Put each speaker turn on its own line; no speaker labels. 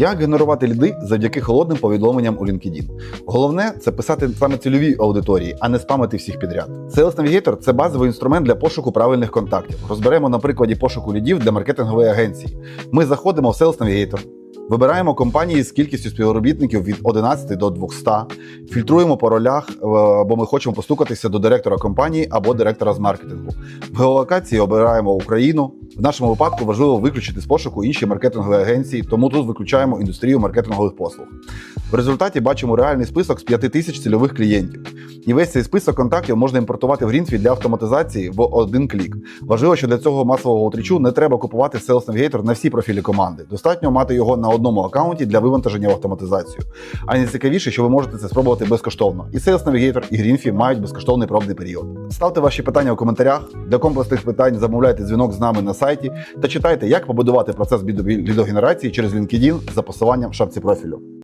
Як генерувати ліди завдяки холодним повідомленням у LinkedIn? Головне це писати саме цільовій аудиторії, а не спамити всіх підряд. Sales Navigator – це базовий інструмент для пошуку правильних контактів. Розберемо на прикладі пошуку лідів для маркетингової агенції. Ми заходимо в Sales Navigator, Вибираємо компанії з кількістю співробітників від 11 до 200, фільтруємо по ролях, е, бо ми хочемо постукатися до директора компанії або директора з маркетингу. В геолокації обираємо Україну. В нашому випадку важливо виключити з пошуку інші маркетингові агенції, тому тут виключаємо індустрію маркетингових послуг. В результаті бачимо реальний список з 5 тисяч цільових клієнтів. І весь цей список контактів можна імпортувати в Greenfield для автоматизації в один клік. Важливо, що для цього масового утрічу не треба купувати Sales Navigator на всі профілі команди. Достатньо мати його на одному аккаунті для вивантаження в автоматизацію. А найцікавіше, що ви можете це спробувати безкоштовно. І Sales Navigator, і Greenfield мають безкоштовний пробний період. Ставте ваші питання в коментарях. Для комплексних питань замовляйте дзвінок з нами на сайті та читайте, як побудувати процес лідогенерації через LinkedIn за посиланням в шапці профілю.